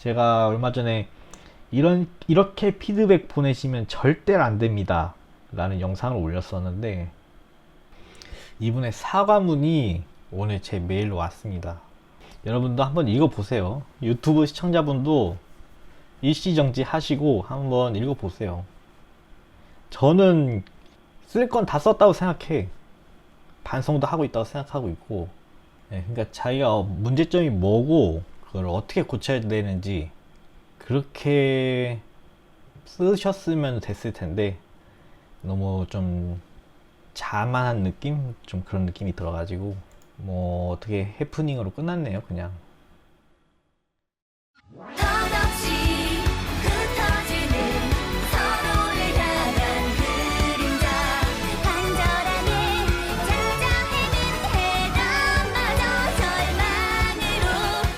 제가 얼마 전에 이런 이렇게 피드백 보내시면 절대 안 됩니다. 라는 영상을 올렸었는데 이분의 사과문이 오늘 제 메일로 왔습니다. 여러분도 한번 읽어보세요. 유튜브 시청자분도 일시정지 하시고 한번 읽어보세요. 저는 쓸 건 다 썼다고 생각해. 반성도 하고 있다고 생각하고 있고. 예, 그러니까 자기가 문제점이 뭐고 그걸 어떻게 고쳐야 되는지 그렇게 쓰셨으면 됐을 텐데 너무 좀 자만한 느낌? 좀 그런 느낌이 들어가지고 뭐 어떻게 해프닝으로 끝났네요 그냥